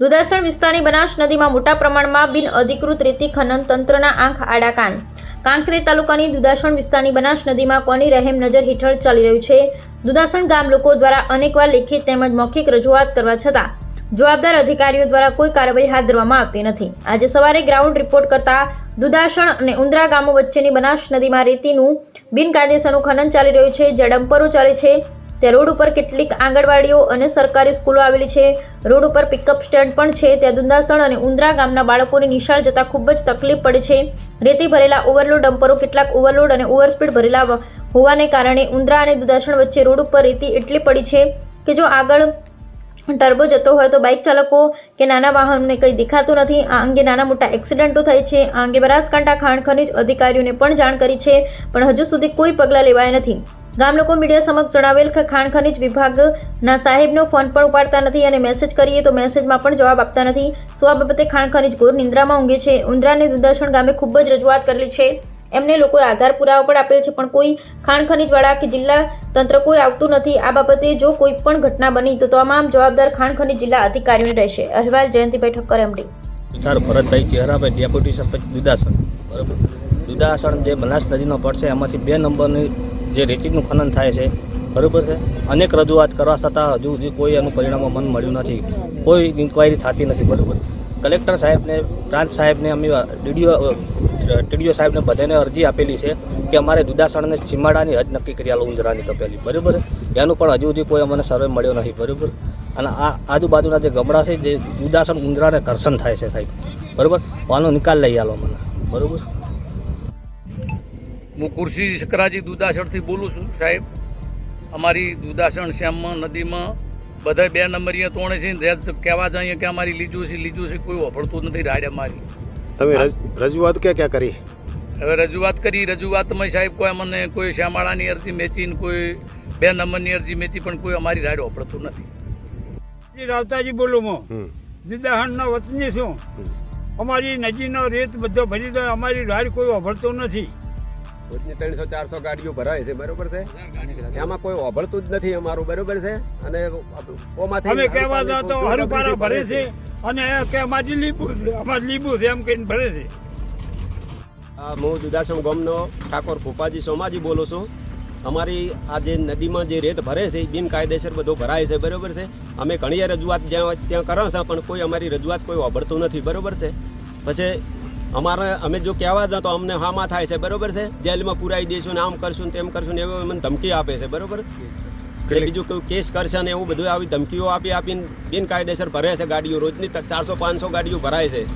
દુધાસણ વિસ્તારની બનાસ નદીમાં મોટા પ્રમાણમાં બિન અધિકૃત રેતી ખનન તંત્રના આંખ આડા કાન. તાલુકાની દુધાસણ વિસ્તારની બનાસ નદીમાં કોની રહેમ નજર હેઠળ ચાલી રહ્યું છે? દુધાસણ ગામ લોકો દ્વારા અનેકવાર લેખિત તેમજ મૌખિક રજૂઆત કરવા છતાં જવાબદાર અધિકારીઓ દ્વારા કોઈ કાર્યવાહી હાથ ધરવામાં આવતી નથી. આજે સવારે ગ્રાઉન્ડ રિપોર્ટ કરતા દુધાસણ અને ઉંદરા ગામો વચ્ચેની બનાસ નદીમાં રેતીનું બિનકાયદેસરનું ખનન ચાલી રહ્યું છે. જ્યાં ડમ્પરો ચાલે છે. ત્યાં રોડ ઉપર કેટલીક આંગણવાડીઓ અને સરકારી સ્કૂલો આવેલી છે. રોડ ઉપર પિકઅપ સ્ટેન્ડ પણ છે. ત્યાં દુંદાસણ અને ઉંદરા ગામના બાળકોની નિશાળ જતા ખૂબ જ તકલીફ પડે છે. રેતી ભરેલા ઓવરલોડ ડમ્પરો, કેટલાક ઓવરલોડ અને ઓવરસ્પીડ ભરેલા હોવાને કારણે ઉંદરા અને દુધાસણ વચ્ચે રોડ ઉપર રેતી એટલી પડી છે કે જો આગળ ટર્બો જતો હોય તો બાઇક ચાલકો કે નાના વાહનને કંઈ દેખાતું નથી. આ અંગે નાના મોટા એક્સિડન્ટો થાય છે. આ અંગે બનાસકાંઠા ખાણ ખનિજ અધિકારીઓને પણ જાણ કરી છે. પણ હજુ સુધી કોઈ પગલાં લેવાયા નથી. ગામ લોકો મીડિયા સમક્ષ જણાવેલ કે ખાણ ખનીજ વિભાગના સાહેબનો ફોન પણ ઉપાડતા નથી અને મેસેજ કરીએ તો મેસેજમાં પણ જવાબ આપતા નથી. સો આ બાબતે ખાણ ખનીજ ઘોર નિંદ્રામાં ઊંઘે છે? ઉંદરાને દુધાસણ ગામે ખૂબ જ રજૂઆત કરેલી છે. એમને લોકોએ આધાર પુરાવા પણ આપેલ છે, પણ કોઈ ખાણ ખનીજવાળા કે જિલ્લા તંત્ર કોઈ આવતું નથી. આ બાબતે જો કોઈ પણ ઘટના બની તો તમામ જવાબદાર ખાણ ખનીજ જિલ્લા અધિકારીઓને રહેશે. અહેવાલ Jayantibhai Thakkar, MD. Sir Bharatbhai Chaherabhai, deputy sarpanch Dudasan. બરાબર. દુદાસણ જે બનાસ નદીનો છે, એમાંથી બે નંબરની જે રેતીનું ખનન થાય છે, બરાબર છે? અનેક રજૂઆત કરવા છતાં હજુ સુધી કોઈ એનું પરિણામ મન મળ્યું નથી. કોઈ ઇન્ક્વાયરી થતી નથી, બરાબર. કલેક્ટર સાહેબને, પ્રાંત સાહેબને અમે ડીડીઓ ટીડીઓ સાહેબને બધાને અરજી આપેલી છે કે અમારે દુદાસણને ચીમાડાની હદ નક્કી કરી આલો, ઉંજરાની તપેલી, બરાબર એનું પણ હજુ સુધી કોઈ અમને સર્વે મળ્યો નહીં બરાબર? અને આ આજુબાજુના જે ગમડા છે, જે દુદાસણ ઉંદરાને ઘર્ષણ થાય છે સાહેબ, બરાબર? આનો નિકાલ લઈ આલો મને બરાબર? હું કુરશી શકરાજી દુદાસણથી બોલું છું સાહેબ. અમારી દુદાસણ શ્યામમાં નદીમાં બધા બે નંબરીએ તોણે છે ને કહેવા જઈએ કે અમારી લીજું છે લીજું છે કોઈ વફડતું નથી રાડ અમારી તમે રજૂઆત ક્યાં ક્યાં કરી? હવે રજૂઆત કરી રજૂઆતમાં સાહેબ કોઈ અમને કોઈ શ્યામાળાની અરજી મેચી ને કોઈ બે નંબરની અરજી મેચી પણ કોઈ અમારી રાડ વફડતું નથી. રાવતાજી બોલું હું. દુદાહણનો વતની છું. અમારી નદીનો રેત બધો ભરી દો અમારી રાડ કોઈ ઓભળતો નથી. રોજની ત્રણસો ચારસો ગાડીઓ ભરાય છે બરોબર છે? એમાં કોઈ ઓભળતું જ નથી અમારું બરોબર છે? અને ઓમાંથી અમે કહેવા હરપાને તો હરુપારા ભરે છે? અને કે અમારી લીંબુ છે અમારી લીંબુ છે એમ કહીને ભરે છે. હું દુદાસમ ગામનો ઠાકોર ભૂપાજી સોમાજી બોલું છું. અમારી આ જે નદીમાં જે રેત ભરે છે એ બિનકાયદેસર બધો ભરાય છે બરોબર છે? અમે ઘણી રજૂઆત જ્યાં ત્યાં કરો છે પણ કોઈ અમારી રજૂઆત કોઈ ઓભળતું નથી બરોબર છે? પછી અમારે અમે જો કહેવા જાઓ તો અમને હામાં થાય છે બરોબર છે? જેલમાં પુરાઈ દઈશું ને આમ કરશું ને તેમ કરશું ને એવું મને ધમકી આપે છે બરોબર? કે બીજું કોઈ કેસ કરશે ને એવું બધું આવી ધમકીઓ આપી આપીને બિનકાયદેસર ભરે છે ગાડીઓ રોજની ચારસો પાંચસો ગાડીઓ ભરાય છે.